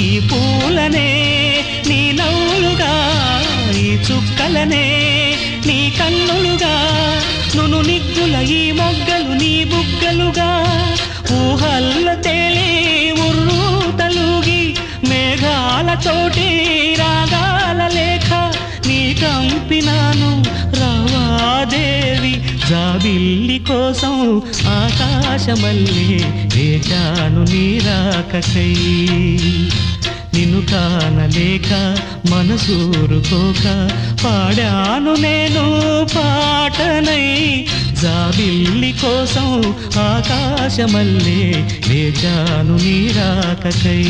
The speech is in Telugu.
ఈ పూలనే నీ నవ్వులుగా ఈ చుక్కలనే నీ కన్నులుగా నును నిగ్గుల ఈ మొగ్గలు నీ బుగ్గలుగా ఊహల్ల తేలే ఉర్రు తలుగి మేఘాల తోటి రాగాల లేఖ నీ కంపినాను రావాదేవి జాబిల్లి కోసం ఆకాశమల్లి వేచాను నీరాకకై నిన్ను కానలేక మనసూరుకోక పాడాను నేను పాటనై జాబిల్లి కోసం ఆకాశమల్లే వేచాను నీరాకకై